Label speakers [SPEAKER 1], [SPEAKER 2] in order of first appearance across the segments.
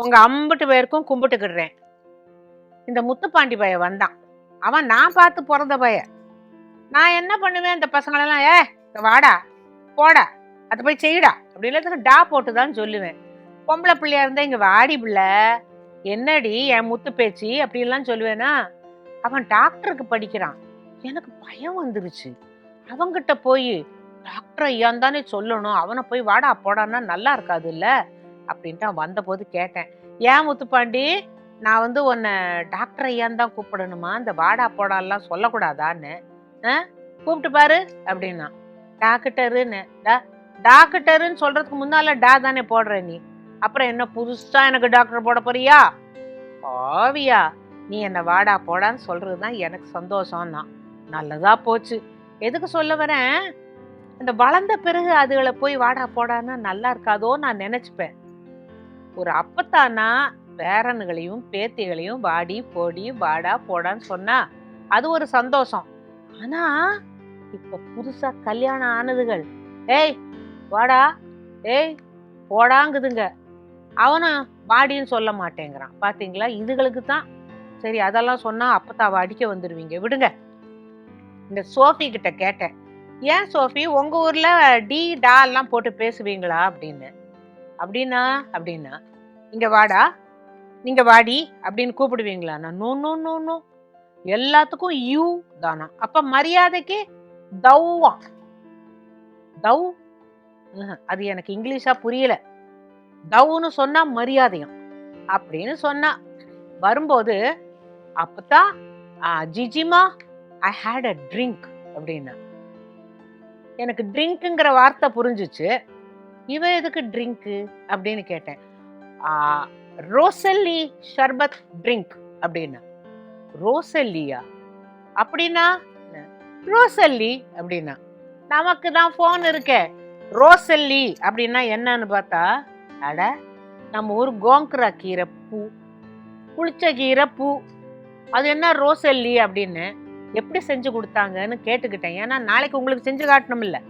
[SPEAKER 1] உங்க அம்புட்டு பேருக்கும் கும்பிட்டுக்கிடுறேன் இந்த முத்துப்பாண்டி பைய வந்தான். அவன் நான் பார்த்து பிறந்த பைய. நான் என்ன பண்ணுவேன்? இந்த பசங்களெல்லாம் ஏ வாடா போடா அதை போய் செய்யடா அப்படின்னு டா போட்டு தான் சொல்லுவேன். பொம்பளை பிள்ளையா இருந்தா இங்க வாடி பிள்ளை என்னடி என் முத்து பேச்சு? அப்படின்லாம் சொல்லுவேனா? அவன் டாக்டருக்கு படிக்கிறான். எனக்கு பயம் வந்துருச்சு. அவங்கிட்ட போய் டாக்டர் ஐயான் தானே சொல்லணும். அவனை போய் வாடா போடான்னா நல்லா இருக்காது இல்லை அப்படின்ட்டு அவன் வந்தபோது கேட்டேன். ஏன் முத்துப்பாண்டி? நான் வந்து உன்னை டாக்டர் ஐயான் தான் கூப்பிடணுமா? இந்த வாடா போடாலாம் சொல்லக்கூடாதான்னு? ஆ? கூப்பிட்டு பாரு அப்படின்னா டாக்டருன்னு டா டாக்டருன்னு சொல்றதுக்கு முன்னால டா தானே போடுற நீ? அப்புறம் என்ன புதுசா எனக்கு டாக்டர் போட போறியா? ஆவியா நீ என்னை வாடா போடான்னு சொல்றது தான் எனக்கு சந்தோஷம்னா நல்லதா போச்சு. எதுக்கு சொல்ல வரேன்? இந்த வளர்ந்த பிறகு அதுகளை போய் வாடா போடான்னா நல்லா இருக்காதோ நான் நினச்சிப்பேன். ஒரு அப்பத்தானா? பேரன்களையும் பேத்திகளையும் வாடி போடி வாடா போடான்னு சொன்னா அது ஒரு சந்தோஷம். ஆனா இப்ப புதுசா கல்யாணம் ஆனதுகள். ஏய் வாடா ஏய் போடாங்குதுங்க. அவனும் வாடின்னு சொல்ல மாட்டேங்கிறான். பாத்தீங்களா? இதுகளுக்கு தான். சரி அதெல்லாம் சொன்னா அப்பத்தாவை அடிக்க வந்துடுவீங்க விடுங்க. இந்த சோஃபி கிட்ட கேட்டேன். ஏன் சோஃபி? உங்க ஊர்ல டி டா எல்லாம் போட்டு பேசுவீங்களா? அப்படின்னு. அப்படின்னா அப்படின்னா இங்க வாடா நீங்க வாடி அப்படின்னு கூப்பிடுவீங்களா? நான் நோ நோ நோ நோ. எல்லாத்துக்கும் யூ தானா. அப்ப மரியாதைக்கு தௌவா. தவ் அது எனக்கு இங்கிலீஷா புரியல. தவ்னு சொன்னா மரியாதையும். அப்படின்னு சொன்னா. வரும்போது அப்பதான் ஜிஜிமா ஐ ஹேட் அ ட்ரிங்க் அப்படின்னா. எனக்கு ட்ரிங்க்குங்கிற வார்த்தை புரிஞ்சுச்சு. இவன் எதுக்கு ட்ரிங்க்கு அப்படின்னு கேட்டேன். ரோசல்லி ஷர்பத் ட்ரிங்க் அப்படின்னா ரோசல்லியா? அப்படின்னா ரோசல்லி அப்படின்னா நமக்கு தான் ஃபோன் இருக்கே. ரோசல்லி அப்படின்னா என்னன்னு பார்த்தா அட நம்ம ஊர் கோங்கரா கீரை பூ புளிச்ச கீரை பூ. அது என்ன ரோசல்லி அப்படின்னு எப்படி செஞ்சு கொடுத்தாங்கன்னு கேட்டுக்கிட்டேன். ஏன்னா நாளைக்கு உங்களுக்கு செஞ்சு காட்டணும் இல்லை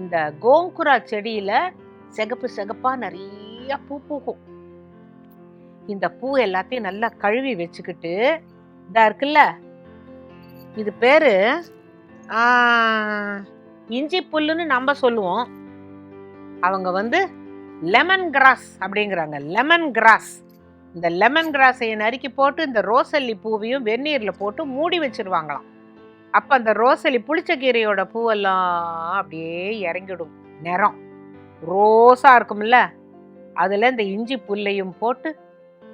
[SPEAKER 1] இந்த கோங்குரா செடியில் சிகப்பு சிகப்பாக நிறைய பூ பூக்கும். இந்த பூ எல்லாத்தையும் நல்லா கழுவி வச்சுக்கிட்டு இதாக இருக்குல்ல? இது பேர் இஞ்சி புல்லுன்னு நம்ம சொல்லுவோம். அவங்க வந்து லெமன் கிராஸ் அப்படிங்கிறாங்க. லெமன் கிராஸ் இந்த லெமன் கிராஸையை நறுக்கி போட்டு இந்த ரோசல்லி பூவையும் வெந்நீரில் போட்டு மூடி வச்சிருவாங்களாம். அப்போ அந்த ரோசல்லி புளிச்சக்கீரையோட பூவெல்லாம் அப்படியே இறங்கிடும். நிறம். ரோஸாக இருக்கும்ல. அதில் இந்த இஞ்சி புல்லையும் போட்டு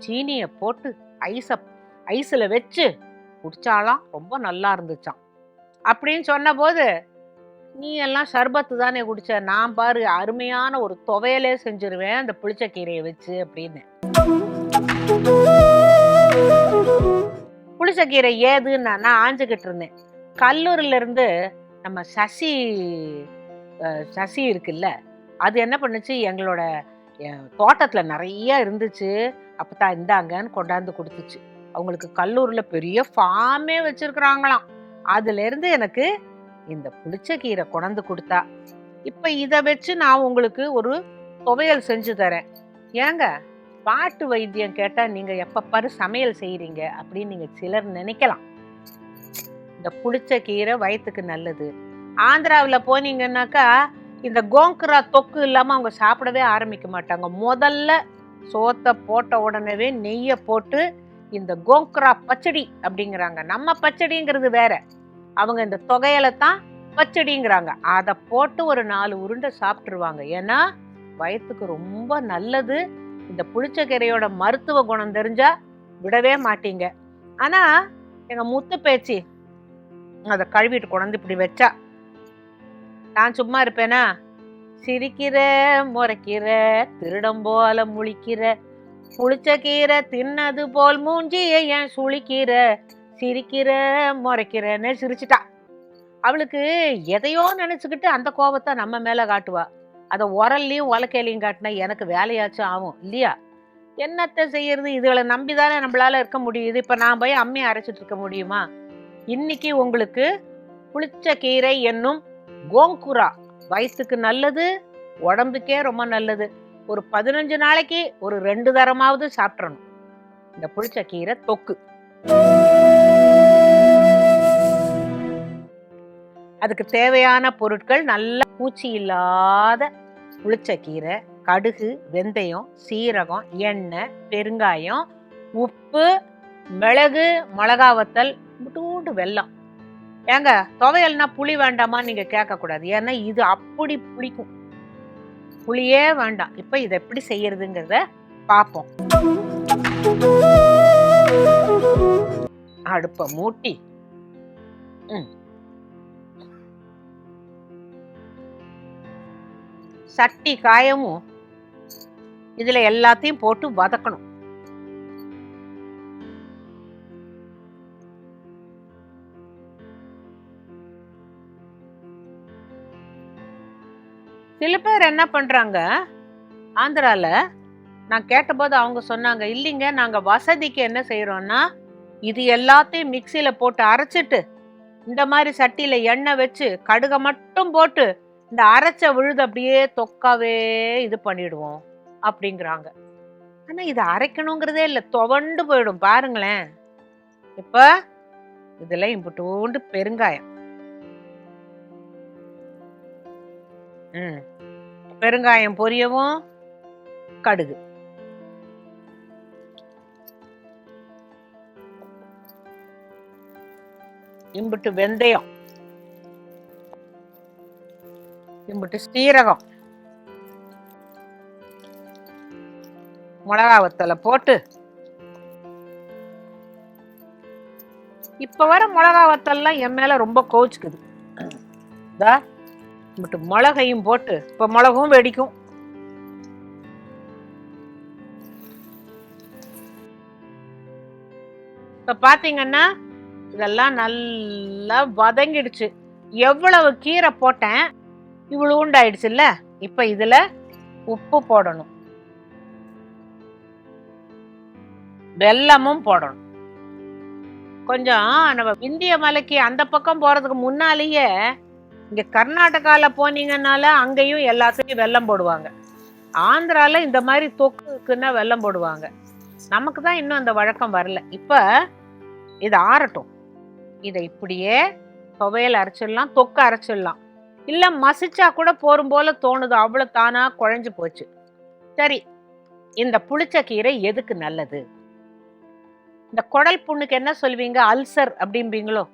[SPEAKER 1] சீனியை போட்டு ஐஸை ஐஸில் வச்சு குடித்தாலாம் ரொம்ப நல்லா இருந்துச்சாம். அப்படின்னு சொன்னபோது நீ எல்லாம் சர்பத்து தானே குடிச்ச? நான் பாரு அருமையான ஒரு துவையலே செஞ்சிருவேன் அந்த புளிச்ச கீரையை வச்சு அப்படின்னு. புளிச்சக்கீரை ஏதுன்னு நான் ஆஞ்சுக்கிட்டு இருந்தேன். கல்லூரிலேருந்து நம்ம சசி சசி இருக்குல்ல அது என்ன பண்ணுச்சு? எங்களோட தோட்டத்தில் நிறைய இருந்துச்சு. அப்பதான் இந்தாங்கன்னு கொண்டாந்து கொடுத்துச்சு. அவங்களுக்கு கல்லூரில் பெரிய ஃபார்மே வச்சுருக்குறாங்களாம். அதுலேருந்து எனக்கு இந்த புளிச்சக்கீரை கொண்டாந்து கொடுத்தா. இப்போ இதை வச்சு நான் உங்களுக்கு ஒரு துவையல் செஞ்சு தரேன். ஏங்க பாட்டு வைத்தியம் கேட்டால் நீங்கள் எப்போ பாரு சமையல் செய்கிறீங்க அப்படின்னு நீங்கள் சிலர் நினைக்கலாம். இந்த புளிச்ச கீரை வயிற்றுக்கு நல்லது. ஆந்திராவில் போனீங்கன்னாக்கா இந்த கோங்குரா தொக்கு இல்லாமல் அவங்க சாப்பிடவே ஆரம்பிக்க மாட்டாங்க. முதல்ல சோத்தை போட்ட உடனே நெய்யை போட்டு இந்த கோங்குரா பச்சடி அப்படிங்கிறாங்க. நம்ம பச்சடிங்கிறது வேற. அவங்க இந்த தொகையில தான் பச்சடிங்கிறாங்க. அதை போட்டு ஒரு நாலு உருண்டை சாப்பிட்ருவாங்க ஏன்னா வயிற்றுக்கு ரொம்ப நல்லது. இந்த புளிச்சக்கீரையோட மருத்துவ குணம் தெரிஞ்சா விடவே மாட்டீங்க. ஆனால் எங்கள் முத்து பேச்சு அதை கழுவிட்டு கொண்டாந்து இப்படி வச்சா. நான் சும்மா இருப்பேனா? சிரிக்கிற முறைக்கிற திருடம் போல முழிக்கிற புளிச்சக்கீரை தின்னது போல் மூஞ்சியை ஏன் சுழிக்கிற சிரிக்கிற முறைக்கிறன்னு சிரிச்சிட்டா. அவளுக்கு எதையோ நினச்சிக்கிட்டு அந்த கோபத்தை நம்ம மேலே காட்டுவா. அதை உரல்லையும் உலக்கையிலையும் காட்டினா எனக்கு வேலையாச்சும் ஆகும் இல்லையா? என்னத்தை செய்யறது? இதுகளை நம்பி தானே நம்மளால இருக்க முடியுது. இப்போ நான் போய் அம்மியை அரைச்சிட்டு இருக்க முடியுமா? இன்னைக்கு உங்களுக்கு புளிச்ச கீரை என்னும் கோங்குரா. வயசுக்கு நல்லது உடம்புக்கே ரொம்ப நல்லது. ஒரு பதினஞ்சு நாளைக்கு ஒரு ரெண்டு தரமாவது சாப்பிட்றணும் இந்த புளிச்ச கீரை தொக்கு. அதுக்கு தேவையான பொருட்கள் நல்ல பூச்சி இல்லாத புளிச்ச கீரை கடுகு வெந்தயம் சீரகம் எண்ணெய் பெருங்காயம் உப்பு மிளகு மிளகாவத்தல் வத்தல் வெல்லம். ஏங்க துவையல்னா புளி வேண்டாமா நீங்க கேட்க கூடாது ஏன்னா இது அப்படி புளிக்கும். புளியே வேண்டாம். இப்ப இதை எப்படி செய்யறதுங்கிறத பார்ப்போம். அடுப்ப மூட்டி. சட்டி காயமும் இதுல எல்லாத்தையும் போட்டு வதக்கணும். சில பேர் என்ன பண்ணுறாங்க ஆந்திராவில் நான் கேட்டபோது அவங்க சொன்னாங்க இல்லைங்க நாங்கள் வசதிக்கு என்ன செய்கிறோன்னா இது எல்லாத்தையும் மிக்சியில் போட்டு அரைச்சிட்டு இந்த மாதிரி சட்டியில் எண்ணெய் வச்சு கடுகை மட்டும் போட்டு இந்த அரைச்ச விழுது அப்படியே தொக்காவே இது பண்ணிடுவோம் அப்படிங்கிறாங்க. ஆனால் இது அரைக்கணுங்கிறதே இல்லை துவண்டு போயிடும் பாருங்களேன். இப்போ இதெல்லாம் இம்புட்டூண்டு பெருங்காயம். ம். பெருங்காயம் பொரியவும் கடுகு. இம்புட்டு வெந்தயம். இம்புட்டு சீரகம். மிளகா வத்தலை போட்டு. இப்போ வர மிளகா வத்தல்லாம் என் மேலே ரொம்ப கோச்சுக்குது. இதா இம்புட்டு மிளகையும் போட்டு இப்ப மிளகும் வெடிக்கும். இப்ப பாத்தீங்கன்னா இதெல்லாம் நல்லா வதங்கிடுச்சு. எவ்வளவு கீரை போட்டேன் இவ்வளவு உண்டாயிடுச்சுல்ல? இப்ப இதுல உப்பு போடணும். வெல்லமும் போடணும். கொஞ்சம் நம்ம இந்திய மலைக்கு அந்த பக்கம் போறதுக்கு முன்னாலேயே இங்க கர்நாடகால போனீங்கன்னால அங்கேயும் எல்லாத்துலேயும் வெல்லம் போடுவாங்க. ஆந்திரால இந்த மாதிரி தொக்குக்குன்னா வெல்லம் போடுவாங்க. நமக்கு தான் இன்னும் அந்த வழக்கம் வரல. இப்ப இது ஆறட்டும். இதை இப்படியே துவையல் அரைச்சிடலாம் தொக்கு அரைச்சிடலாம். இல்ல மசிச்சா கூட போரும் போல தோணுது. அவ்வளவு தானா குழஞ்சு போச்சு. சரி இந்த புளிச்ச கீரை எதுக்கு நல்லது? இந்த குடல் புண்ணுக்கு என்ன சொல்வீங்க? அல்சர் அப்படிம்பீங்களோ?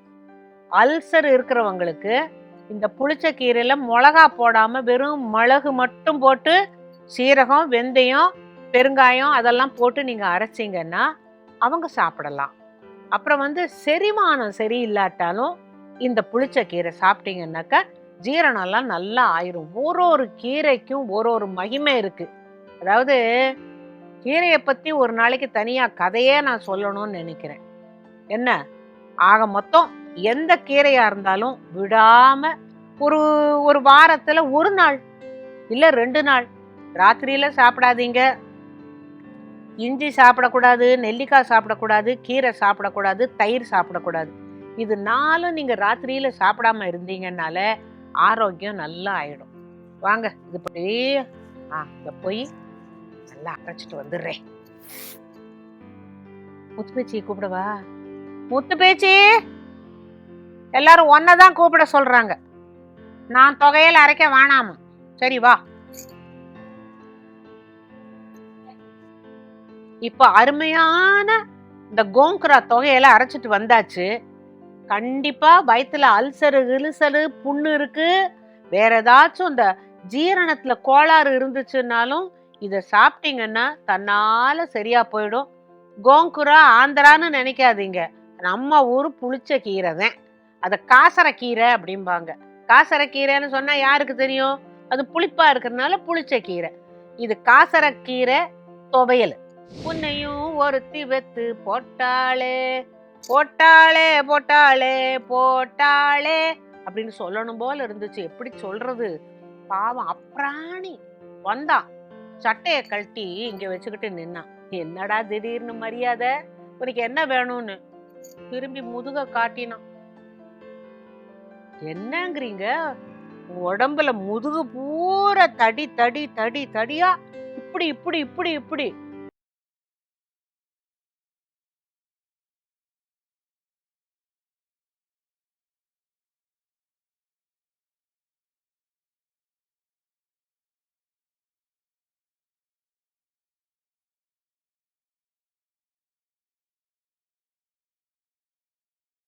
[SPEAKER 1] அல்சர் இருக்கிறவங்களுக்கு இந்த புளிச்ச கீரையில மிளகா போடாம வெறும் மிளகு மட்டும் போட்டு சீரகம் வெந்தயம் பெருங்காயம் அதெல்லாம் போட்டு நீங்க அரைச்சிங்கன்னா அவங்க சாப்பிடலாம். அப்புறம் வந்து செரிமானம் சரியில்லாட்டாலும் இந்த புளிச்ச கீரை சாப்பிட்டீங்கன்னாக்கா ஜீரணம்லாம் நல்லா ஆயிரும். ஒரு ஒரு கீரைக்கும் ஒரு ஒரு மகிமை இருக்கு. அதாவது கீரையை பற்றி ஒரு நாளைக்கு தனியாக கதையே நான் சொல்லணும்னு நினைக்கிறேன். என்ன? ஆக மொத்தம் எந்த கீரையா இருந்தாலும் விடாம ஒரு ஒரு வாரத்துல ஒரு நாள் இல்ல ரெண்டு நாள் ராத்திரியில சாப்பிடாதீங்க. இஞ்சி சாப்பிடக்கூடாது நெல்லிக்காய் சாப்பிடக்கூடாது கீரை சாப்பிடக்கூடாது தயிர் சாப்பிடக்கூடாது. இது நாளும் நீங்க ராத்திரியில சாப்பிடாம இருந்தீங்கனால ஆரோக்கியம் நல்லா ஆயிடும். வாங்க இது படி ஆ இதை போய் நல்லா அரைச்சிட்டு வந்துடுறேன். முத்து பேச்சியை கூப்பிடவா? முத்து பேச்சி எல்லாரும் ஒன்னதான் கூப்பிட சொல்றாங்க. நான் தொகையில அரைக்க வேணாமா? சரி வா. இப்போ அருமையான இந்த கோங்குரா தொகையெல்லாம் அரைச்சிட்டு வந்தாச்சு. கண்டிப்பாக வயிற்றுல அல்சரு கில்சரு புண்ணு இருக்குது வேற ஏதாச்சும் இந்த ஜீரணத்தில் கோளாறு இருந்துச்சுன்னாலும் இதை சாப்பிட்டீங்கன்னா தன்னால் சரியாக போயிடும். கோங்குரா ஆந்திரான்னு நினைக்காதீங்க. நம்ம ஊர் புளிச்ச கீரை தான். அதை காசரக்கீரை கீரை அப்படிம்பாங்க. காசரக்கீரைன்னு கீரைன்னு யாருக்கு தெரியும்? அது புளிப்பாக இருக்கிறதுனால புளிச்ச கீரை. இது காசரக்கீரை கீரை துவையல். உன்னையும் ஒருத்தி வெத்து போட்டாளே போட்டாளே போட்டாளே போட்டாளே அப்படின்னு சொல்லணும் போல இருந்துச்சு. எப்படி சொல்றது? பாவம் அப்ராணி. வந்தான் சட்டையை கழட்டி இங்க வச்சுக்கிட்டு நின்னான் என்னடா திடீர்னு மரியாதை? உனக்கு என்ன வேணும்னு? திரும்பி முதுக காட்டினான். என்னங்கிறீங்க? உடம்புல முதுகு பூரா தடி தடி தடி தடியா? இப்படி இப்படி இப்படி இப்படி.